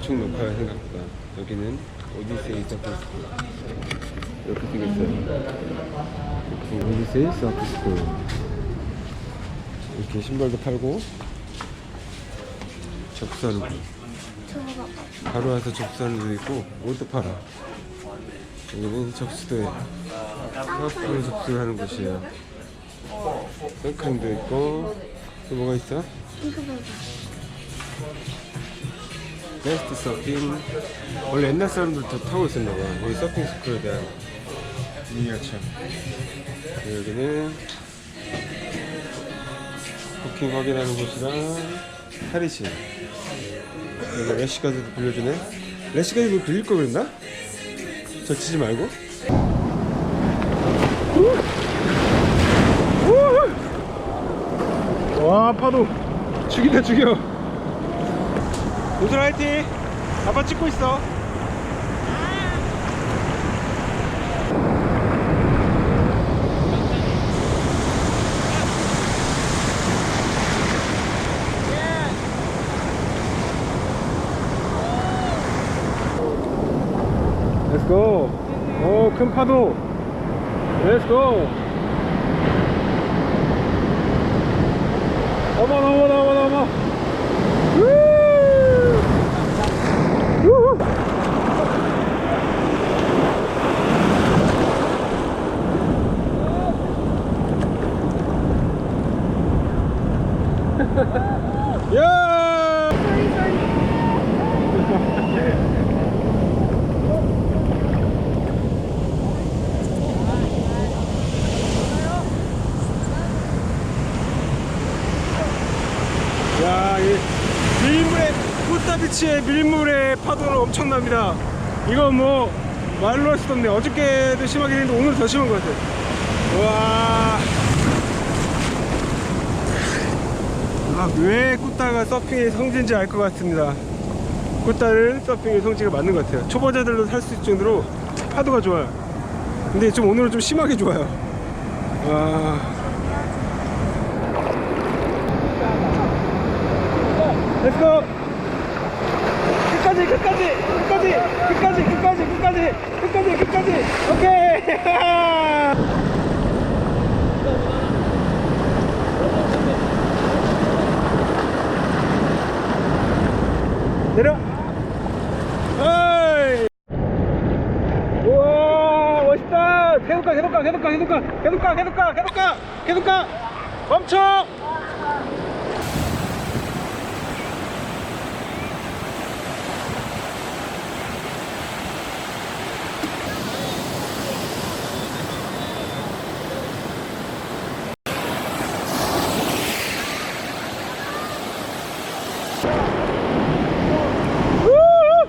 엄청 높아요 생각보다. 여기는 오디세이 서커스쿨 이렇게 생겼어요. 오디세이 서커스쿨 이렇게 신발도 팔고. 접수하는 봐봐. 바로 와서 접수하는 데도 있고 옷도 팔아. 여기는 접수도예요. 서프를 접수하는 곳이에요. 선크림도 있고 또 뭐가 있어? 베스트 서핑. 원래 옛날 사람들 더 타고 있었나 봐 여기 서핑 스쿨에 대한. 이야차. 여기는 부킹 확인하는 곳이랑 탈의실. 여기 래시가드도 빌려주네. 래시가드 뭐 빌릴 걸 그랬나? 젖히지 말고. 와 파도. 죽이다 죽여 우선 화이팅! 아빠 찍고 있어. Let's go. 오, 큰 파도. Let's go. 어머, 어머, 어머, 어머. 야! 야, 이 밀물의 코타비치의 밀물의 파도는 엄청납니다. 이거 뭐 말로 할 수도 없네. 어저께도 심하게 했는데 오늘 더 심한 것 같아. 와. 아, 왜 꾸따가 서핑의 성지인지 알 것 같습니다. 꾸따는 서핑의 성지가 맞는 것 같아요. 초보자들도 살 수 있을 정도로 파도가 좋아요. 근데 좀 오늘은 좀 심하게 좋아요. 와. 렛츠고! 끝까지, 끝까지, 끝까지, 끝까지, 끝까지, 끝까지, 끝까지, 끝까지. 오케이! 내려! 어이! 우와, 멋있다! 계속 가, 계속 가, 계속 가, 계속 가, 계속 가, 계속 가, 계속 가, 계속 가! 멈춰! 우후!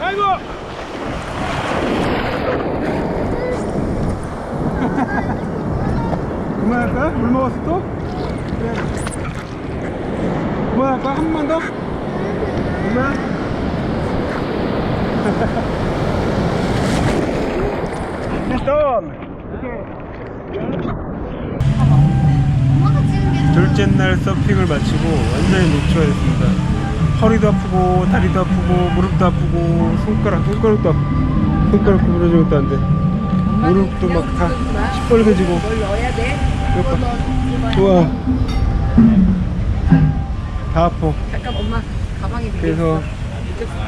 아이고! 그만할까? 물 먹었어 또? 그래. 그만할까? 한번 더? 찍은 게 둘째 날 서핑을 마치고 완전히 녹초했습니다. 허리도 아프고 다리도 아프고 무릎도 아프고 손가락 손가락도 아프고 손가락 구부러진 것도 안 돼. 무릎도 막 다 시뻘개지고. 뭘 넣어야 돼? 이거 좋아. 다 아파. 잠깐 엄마 가방에 그래서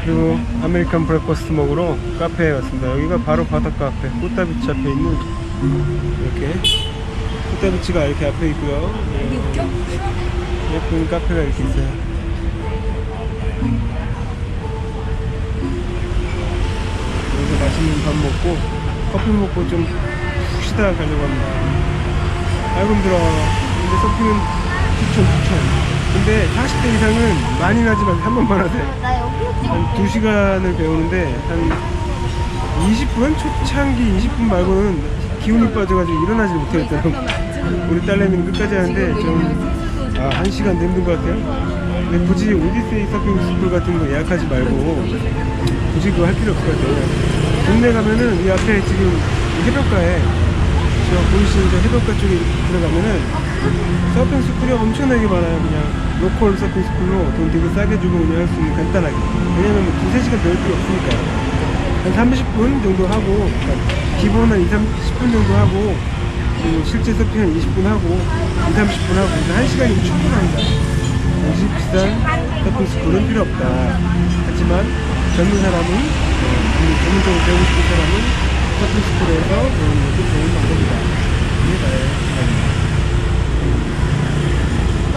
그리고 아메리칸 브레커스트 먹으러 카페에 왔습니다. 여기가 바로 바닷가 앞에 꽃다비치 앞에 있는 이렇게 꽃다비치가 이렇게 앞에 있고요. 예쁜 카페가 이렇게 있어요. 여기서 맛있는 밥 먹고 커피 먹고 좀푹 쉬다 가려고 합니다. 아이고 힘들어. 근데 서핑은 추천 추천. 근데 40대 이상은 많이 나지 말고 한 번만 하세요. 나 여기 찍어. 한 2시간을 배우는데 한 20분? 초창기 20분 말고는 기운이 빠져가지고 일어나지 못하겠더라고 우리 딸내미는 끝까지 하는데 좀 아, 한 시간도 힘든 것 같아요 근데 굳이 오디세이 서핑 스쿨 같은 거 예약하지 말고 굳이 그거 할 필요 없을 것 같아요 동네 가면은 이 앞에 지금 이 해변가에 저 보이시는 저 해변가 쪽에 들어가면은 서핑 스쿨이 엄청나게 많아요. 그냥 로컬 서핑 스쿨로 돈 되게 싸게 주고 운영할 수 있는 간단하게. 왜냐면 뭐 두세 시간 배울 필요 없으니까. 한 30분 정도 하고, 기본 한 2, 30분 정도 하고, 그리고 실제 서핑 한 20분 하고, 2, 30분 하고, 그래서 1시간이면 충분합니다. 굳이 비싼 서핑 스쿨은 필요 없다. 하지만 젊은 사람은, 어, 이 전문적으로 배우고 싶은 사람은 서핑 스쿨에서 배우는 것도 좋은 방법이다. 이게 나의 생각입니다.